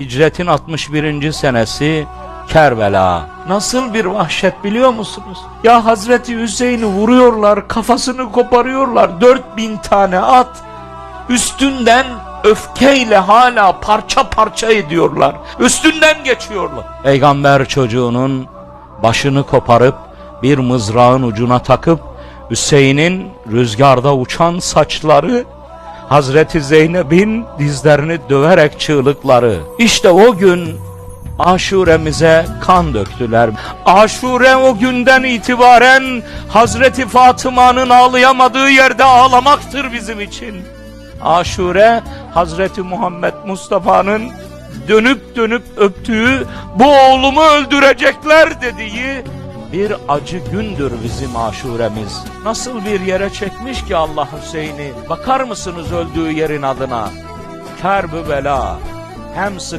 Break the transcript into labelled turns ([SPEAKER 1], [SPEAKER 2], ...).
[SPEAKER 1] Hicretin 61. senesi Kerbela. Nasıl bir vahşet biliyor musunuz? Ya Hazreti Hüseyin'i vuruyorlar, kafasını koparıyorlar. 4000 tane at üstünden öfkeyle hala parça parça ediyorlar. Üstünden geçiyorlar. Peygamber çocuğunun başını koparıp bir mızrağın ucuna takıp Hüseyin'in rüzgarda uçan saçları Hazreti Zeynep'in dizlerini döverek çığlıkları. İşte o gün aşuremize kan döktüler. Aşure o günden itibaren Hazreti Fatıma'nın ağlayamadığı yerde ağlamaktır bizim için. Aşure Hazreti Muhammed Mustafa'nın dönüp dönüp öptüğü bu oğlumu öldürecekler dediği bir acı gündür bizim aşuremiz. Nasıl bir yere çekmiş ki Allah Hüseyin'i? Bakar mısınız öldüğü yerin adına? Kerbü bela. Hem sık